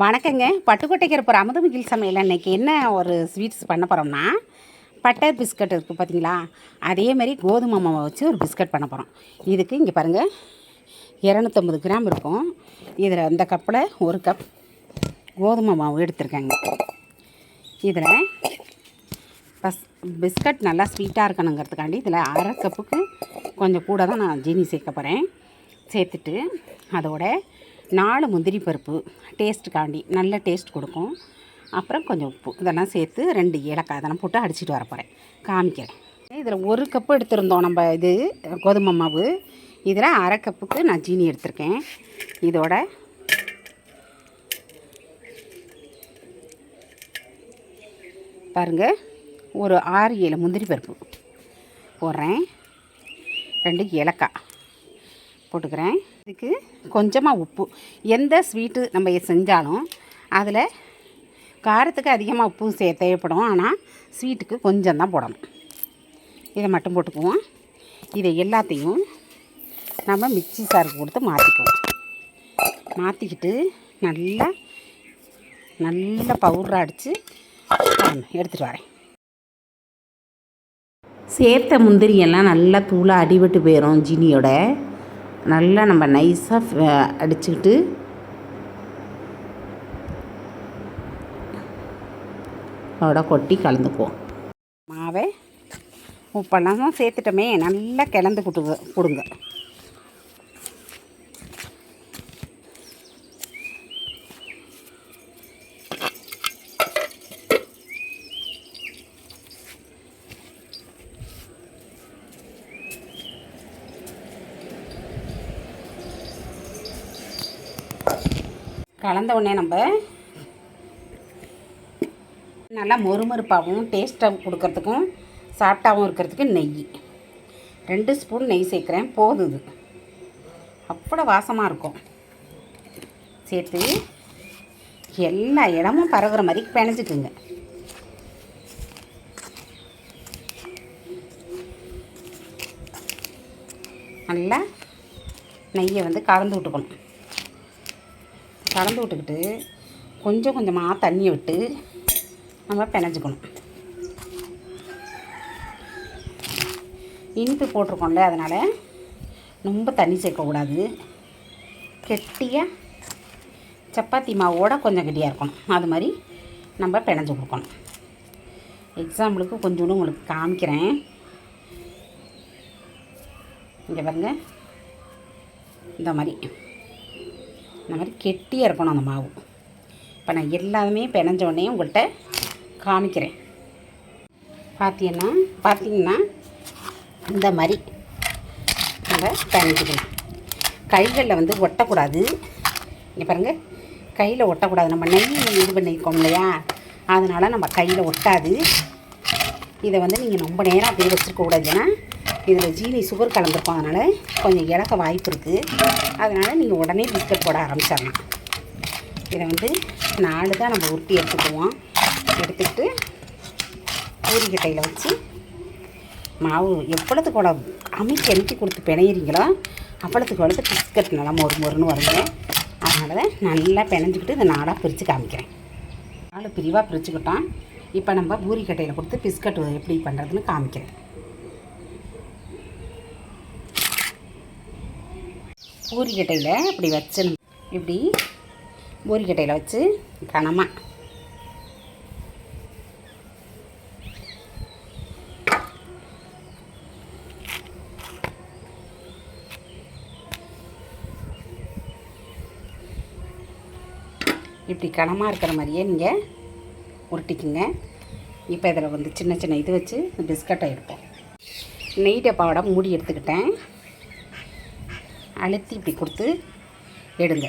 வணக்கங்க. பட்டுக்கோட்டைக்கு இருக்கிற அமுதமிகில் சமையல் அன்னைக்கு என்ன ஒரு ஸ்வீட்ஸ் பண்ண போகிறோம்னா பட்டர் பிஸ்கட் இருக்குது பார்த்தீங்களா அதேமாரி கோதுமை மாவை வச்சு ஒரு பிஸ்கட் பண்ண போகிறோம் இதுக்கு இங்கே பாருங்கள் இரநூத்தம்பது கிராம் இருக்கும். இதில் இந்த கப்பில் ஒரு கப் கோதுமை மாவு எடுத்திருக்கேங்க. இதில் பஸ் பிஸ்கட் நல்லா ஸ்வீட்டாக இருக்கணுங்கிறதுக்காண்டி இதில் அரை கப்புக்கு கொஞ்சம் கூட தான் நான் ஜீனி சேர்க்க போகிறேன் சேர்த்துட்டு அதோட நாலு முந்திரி பருப்பு டேஸ்ட்டுக்காண்டி நல்ல டேஸ்ட் கொடுக்கும். அப்புறம் கொஞ்சம் உப்பு. இதெல்லாம் சேர்த்து ரெண்டு ஏலக்காய் இதெல்லாம் போட்டு அடிச்சிட்டு வர போகிறேன் காமிக்கிறேன். இதில் ஒரு கப்பு எடுத்திருந்தோம் நம்ம இது கோதுமை மாவு. இதில் அரை கப்புக்கு நான் ஜீனி எடுத்திருக்கேன். இதோட பாருங்கள் ஒரு ஆறு ஏழு முந்திரி பருப்பு போடுறேன். ரெண்டு ஏலக்காய். போட்டுக்கிறேன். இதுக்கு கொஞ்சமாக உப்பு. எந்த ஸ்வீட்டு நம்ம செஞ்சாலும் அதில் காரத்துக்கு அதிகமாக உப்பு சே தேவைப்படும். ஆனால் ஸ்வீட்டுக்கு கொஞ்சம் தான் போடணும். இதை மட்டும் போட்டுக்குவோம். இதை எல்லாத்தையும் நம்ம மிக்சி சாருக்கு கொடுத்து மாற்றிக்குவோம் மாற்றிக்கிட்டு நல்லா நல்ல பவுடர் அடித்து எடுத்துகிட்டு வரேன். சேர்த்த முந்திரியெல்லாம் நல்லா தூளாக அடிபட்டு போயிடும் ஜீனியோட. நல்லா நம்ம நைஸாக அடிச்சுக்கிட்டு அதோட கொட்டி கலந்துக்குவோம். மாவை உப்பெல்லாம் சேர்த்துட்டோமே நல்லா கிளந்து கொடுங்க கொடுங்க. கலந்த உடனே நம்ம நல்லா மொறுமொறுப்பாகவும் டேஸ்ட்டாக கொடுக்கறதுக்கும் சாப்பிட்டாகவும் இருக்கிறதுக்கு நெய். ரெண்டு ஸ்பூன் நெய் சேர்க்குறேன். போதுது அவ்வளோ வாசமாக இருக்கும். சேர்த்து எல்லா இடமும் பரவுகிற மாதிரி பிணைஞ்சிக்குங்க. நல்லா நெய்யை வந்து கலந்து விட்டுக்கணும். கலந்து விட்டுக்கிட்டு கொஞ்சம் கொஞ்சமாக தண்ணியை விட்டு நம்ம பிணைஞ்சிக்கணும். இனிப்பு போட்டிருக்கோம்ல அதனால் ரொம்ப தண்ணி சேர்க்கக்கூடாது. கெட்டியாக சப்பாத்தி மாவோட கொஞ்சம் கெட்டியாக இருக்கணும். அது மாதிரி நம்ம பிணைஞ்சு கொடுக்கணும். எக்ஸாம்பிளுக்கு கொஞ்சோண்டு உங்களுக்கு காமிக்கிறேன். இங்கே பாருங்கள் இந்த மாதிரி. இந்த மாதிரி கெட்டியாக இருக்கணும் அந்த மாவு. இப்போ நான் எல்லாமே பிணைஞ்ச உடனே உங்கள்கிட்ட காமிக்கிறேன். பார்த்தீங்கன்னா பார்த்தீங்கன்னா இந்த மாதிரி நம்ம பிணைஞ்சிக்கணும் கைகளில் வந்து ஒட்டக்கூடாது. இங்கே பாருங்கள் கையில் ஒட்டக்கூடாது. நம்ம நெய் இது பண்ணியிருக்கோம் இல்லையா? அதனால் நம்ம கையில் ஒட்டாது. இதை வந்து நீங்கள் ரொம்ப நேரம் அப்படியே வச்சுருக்கக்கூடாது ஏன்னா இதில் ஜீனி சுகர் கலந்துருப்போம் அதனால் கொஞ்சம் இழக்க வாய்ப்பு இருக்குது. அதனால் நீங்கள் உடனே பிஸ்கட் போட ஆரம்பிச்சிடலாம். இதை வந்து நாலு தான் நம்ம உருட்டி எடுத்துக்குவோம். எடுத்துக்கிட்டு பூரிக்கட்டையில் வச்சு மாவு எவ்வளோத்துக்கு கூட அமைச்சு அமைக்கி கொடுத்து பிணையிறீங்களோ அவ்வளோத்துக்கு வளர்த்து பிஸ்கட் நல்லா மொறு மொறுன்னு வருங்க. அதனால தான் நல்லா பிணைஞ்சிக்கிட்டு இதை நாளாக பிரித்து காமிக்கிறேன். நாலு பிரிவாக பிரிச்சுக்கிட்டோம் இப்போ நம்ம பூரிக்கட்டையில் கொடுத்து பிஸ்கட் எப்படி பண்ணுறதுன்னு காமிக்கிறேன். பூரிக்கட்டையில் இப்படி வச்சு இப்படி பூரிக்கட்டையில் வச்சு கனமாக இப்படி கனமாக இருக்கிற மாதிரியே நீங்கள் உருட்டிக்குங்க. இப்போ இதில் வந்து சின்ன சின்ன இது வச்சு பிஸ்கட்டை எடுப்போம். நெய் டப்பாவோட மூடி எடுத்துக்கிட்டேன். அழுத்தி இப்படி கொடுத்து எடுங்க.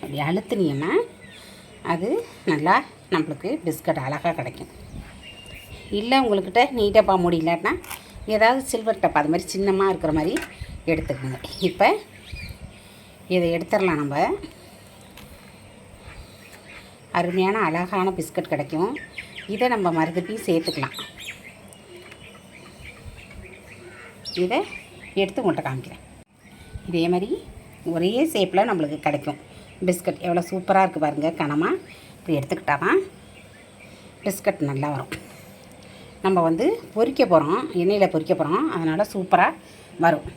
அப்படி அழுத்துனீங்கன்னா அது நல்லா நம்மளுக்கு பிஸ்கட் அழகாக கிடைக்கும். இல்லை உங்கள்கிட்ட நீட்டாக பா முடியலன்னா ஏதாவது சில்வர் டப் அது மாதிரி சின்னமாக இருக்கிற மாதிரி எடுத்துக்கோங்க. இப்போ இதை எடுத்துடலாம் நம்ம. அருமையான அழகான பிஸ்கட் கிடைக்கும். இதை நம்ம மறுபடியும் சேர்த்துக்கலாம். இதை எடுத்து உங்கள்கிட்ட காமிக்கிறேன். இதே மாதிரி ஒரே ஷேப்பில் நம்மளுக்கு கிடைக்கும். பிஸ்கட் எவ்வளோ சூப்பராக இருக்குது பாருங்கள் கனமாக இப்படி எடுத்துக்கிட்டால் தான் பிஸ்கட் நல்லா வரும். நம்ம வந்து பொறிக்க போகிறோம் எண்ணெயில் பொறிக்க போகிறோம் அதனால் சூப்பராக வரும்.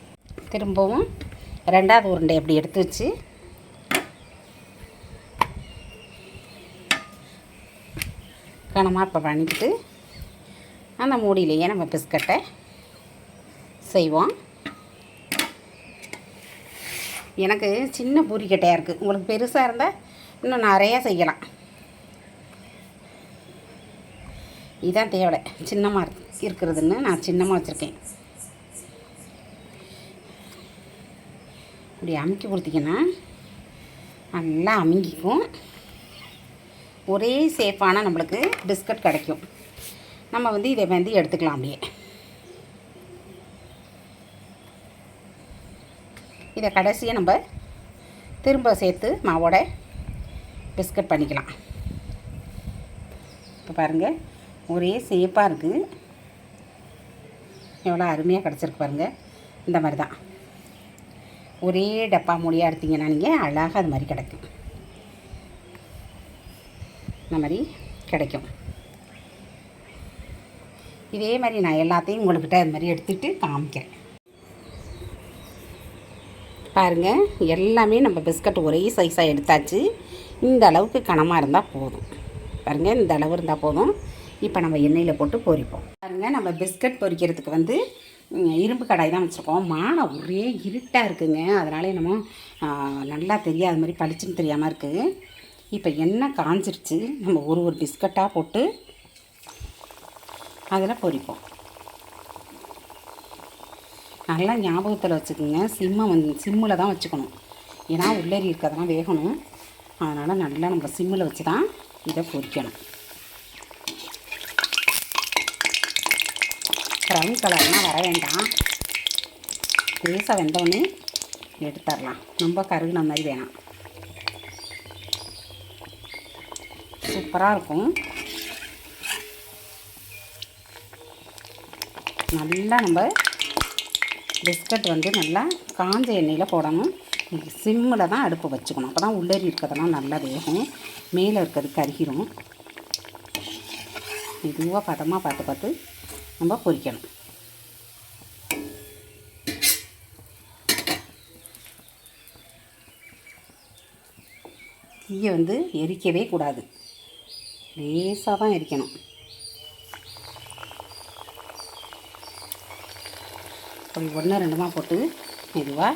திரும்பவும் ரெண்டாவது உருண்டை அப்படி எடுத்து வச்சு கனமாக இப்போ பண்ணிக்கிட்டு அந்த மூடியிலேயே நம்ம பிஸ்கட்டை செய்வோம். எனக்கு சின்ன பூரிக்கட்டையாக இருக்குது உங்களுக்கு பெருசாக இருந்தால் இன்னும் நிறையா செய்யலாம். இதுதான் தேவை சின்னமாக இருக்கிறதுன்னு நான் சின்னமாக வச்சுருக்கேன். இப்படி அமுக்கி கொடுத்தீங்கன்னா நல்லா அமுங்கிக்கும். ஒரே சேஃபான நம்மளுக்கு பிஸ்கட் கிடைக்கும். நம்ம வந்து இதை வந்து எடுத்துக்கலாம் அப்படியே. இதை கடைசியாக நம்ம திரும்ப சேர்த்து மாவோட பிஸ்கட் பண்ணிக்கலாம். இப்போ பாருங்கள் ஒரே சேப்பாக இருக்குது எவ்வளோ அருமையாக கிடச்சிருக்கு பாருங்கள் இந்த மாதிரி தான் ஒரே டப்பா மூடியாக எடுத்தீங்கன்னா நீங்கள் அழகாக அது மாதிரி கிடைக்கும். இந்த மாதிரி கிடைக்கும். இதே மாதிரி நான் எல்லாத்தையும் உங்கள்கிட்ட அது மாதிரி எடுத்துகிட்டு காமிக்கிறேன். பாருங்கள் எல்லாமே நம்ம பிஸ்கட் ஒரே சைஸாக எடுத்தாச்சு. இந்த அளவுக்கு கனமாக இருந்தால் போதும். பாருங்கள் இந்த அளவு இருந்தால் போதும். இப்போ நம்ம எண்ணெயில் போட்டு பொரிப்போம். பாருங்கள் நம்ம பிஸ்கட் பொரிக்கிறதுக்கு வந்து இரும்பு கடாய் தான் வச்சுருக்கோம். மானை ஒரே இருட்டாக இருக்குங்க. அதனால என்னமோ நல்லா தெரியாத மாதிரி பளிச்சுன்னு தெரியாமல் இருக்குது இப்போ எண்ணெய் காஞ்சிருச்சு. நம்ம ஒரு ஒரு பிஸ்கட்டாக போட்டு அதில் பொரிப்போம். நல்லா ஞாபகத்தில் வச்சுக்கோங்க. சிம்மை வந்து சிம்மில் தான் வச்சுக்கணும். ஏன்னா உள்ளேறி இருக்கிறதெல்லாம் வேகணும். அதனால் நல்லா நம்ம சிம்மில் வச்சு தான் இதை பொரிக்கணும் ப்ரௌன் கலர்லாம் வர வேண்டாம். லேசாக வெந்தோடனே எடுத்துடலாம். ரொம்ப கருகுன மாதிரி வேணாம். சூப்பராக இருக்கும். நல்லா நம்ம பிஸ்கட் வந்து நல்லா காஞ்ச எண்ணெயில் போடணும். சிம்மில் தான் அடுப்பு வச்சுக்கணும். அப்போ தான் உள்ளேறி இருக்கிறதெல்லாம் நல்லா வேகும். மேலே இருக்கிறது கருகிரும். மெதுவாக பதமாக பார்த்து பார்த்து நம்ம பொரிக்கணும் தீயை வந்து எரிக்கவே கூடாது. லேசாக தான் எரிக்கணும். அப்படி ஒன்று ரெண்டுமா போட்டு மெதுவாக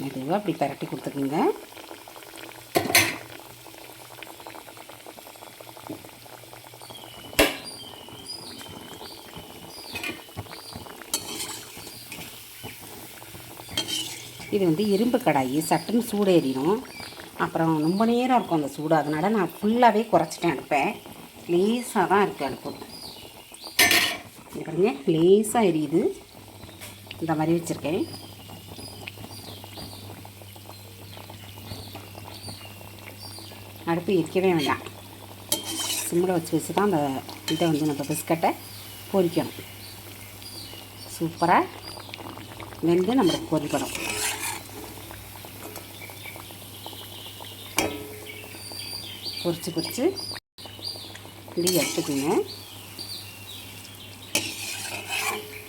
மெதுவாக அப்படி பரட்டி கொடுத்துக்குங்க இது வந்து இரும்பு கடாயி சட்டுன்னு சூடேறிடும். அப்புறம் ரொம்ப நேரம் இருக்கும் அந்த சூடு. அதனால் நான் ஃபுல்லாகவே குறைச்சிட்டேன் அடுப்பேன் லேஸாக தான் இருக்குது அடுப்பு பாருங்க லேஸாக எரியுது. இந்த மாதிரி வச்சுருக்கேன். அடுப்பு எரிக்கவே வேண்டாம். சிம்மில் வச்சு வச்சு தான் அந்த இதை வந்து நம்ம பிஸ்கட்டை பொரிக்கணும். சூப்பராக வெந்து நம்மளுக்கு பொரிப்படும் பொறிச்சு பொறிச்சு இப்படி எடுத்துக்கோங்க.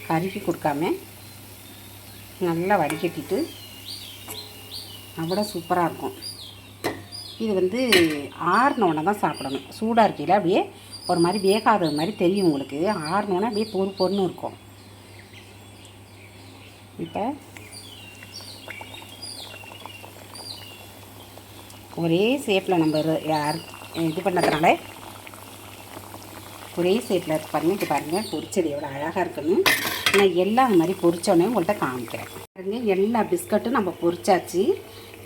கருகி கொடுக்காம நல்லா வடிகட்டிட்டு அவ்வளோ சூப்பராக இருக்கும். இது வந்து ஆறினோடனே தான் சாப்பிடணும். சூடாக இருக்கையில் அப்படியே ஒரு மாதிரி வேகாதது மாதிரி தெரியும் உங்களுக்கு. ஆறினோடனே அப்படியே பொறு பொருன்னு இருக்கும். இப்போ ஒரே ஷேப்பில் நம்ம யார் இது பண்ணதுனால ஒரே ஷேப்பில் இருக்கு இது பாருங்கள் பொரிச்சது எவ்வளோ அழகாக இருக்குன்னு. நான் எல்லாம் அந்த மாதிரி பொரிச்சோடனே உங்கள்கிட்ட காமிக்கிறேன். பாருங்க எல்லா பிஸ்கட்டும் நம்ம பொரிச்சாச்சு.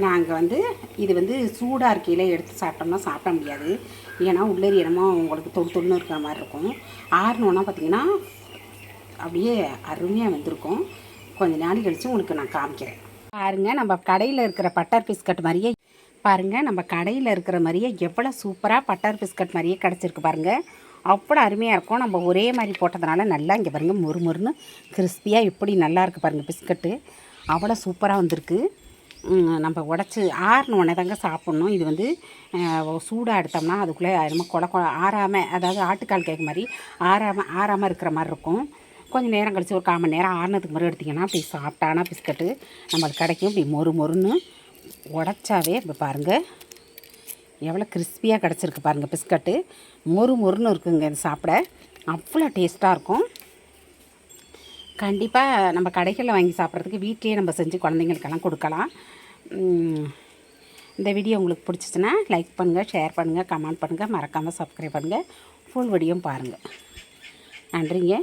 நாங்கள் வந்து இது வந்து சூடாக இருக்கையில் எடுத்து சாப்பிட்டோம்னா சாப்பிட முடியாது. ஏன்னா உள்ளேரி இடமா உங்களுக்கு தொடு தொண்ணு இருக்கிற மாதிரி இருக்கும். ஆறுனோன்னா பார்த்தீங்கன்னா அப்படியே அருமையாக வந்திருக்கும். கொஞ்சம் நாள் கழித்து உங்களுக்கு நான் காமிக்கிறேன். பாருங்கள் நம்ம கடையில் இருக்கிற பட்டர் பிஸ்கட் மாதிரியே பாருங்கள் நம்ம கடையில் இருக்கிற மாதிரியே எவ்வளோ சூப்பராக பட்டர் பிஸ்கட் மாதிரியே கிடச்சிருக்கு பாருங்கள் அவ்வளோ அருமையாக இருக்கும். நம்ம ஒரே மாதிரி போட்டதுனால நல்லா இங்கே பாருங்கள் மொறு மொறுன்னு கிறிஸ்பியாக எப்படி நல்லா இருக்குது பாருங்கள் பிஸ்கட்டு அவ்வளோ சூப்பராக வந்திருக்கு. நம்ம உடச்சி ஆறின உடனே தாங்க சாப்பிட்ணும். இது வந்து சூடாக எடுத்தோம்னா அதுக்குள்ளே நம்ம கொல கொல ஆறாமல் அதாவது ஆட்டுக்கால் கேட்க மாதிரி ஆறாமல் ஆறாமல் இருக்கிற மாதிரி இருக்கும். கொஞ்சம் நேரம் கழித்து ஒரு கால் மணி நேரம் ஆறுனதுக்கு மாதிரி எடுத்திங்கன்னா அப்படி சாப்பிட்டானா பிஸ்கட்டு நம்மளுக்கு கிடைக்கும். இப்படி மொறு மொறுன்னு உடச்சாவே இப்போ பாருங்கள் எவ்வளோ கிறிஸ்பியாக கிடச்சிருக்கு பாருங்கள் பிஸ்கட்டு. மொறு மொறுன்னு இருக்குங்க இது சாப்பிட. அவ்வளோ டேஸ்ட்டாக இருக்கும். கண்டிப்பாக நம்ம கடைகளில் வாங்கி சாப்பிட்றதுக்கு வீட்டிலேயே நம்ம செஞ்சு குழந்தைங்களுக்கெல்லாம் கொடுக்கலாம். இந்த வீடியோ உங்களுக்கு பிடிச்சிச்சின்னா லைக் பண்ணுங்கள் ஷேர் பண்ணுங்கள் கமெண்ட் பண்ணுங்கள் மறக்காமல் சப்ஸ்கிரைப் பண்ணுங்கள் ஃபுல் வீடியோ பாருங்கள் நன்றிங்க.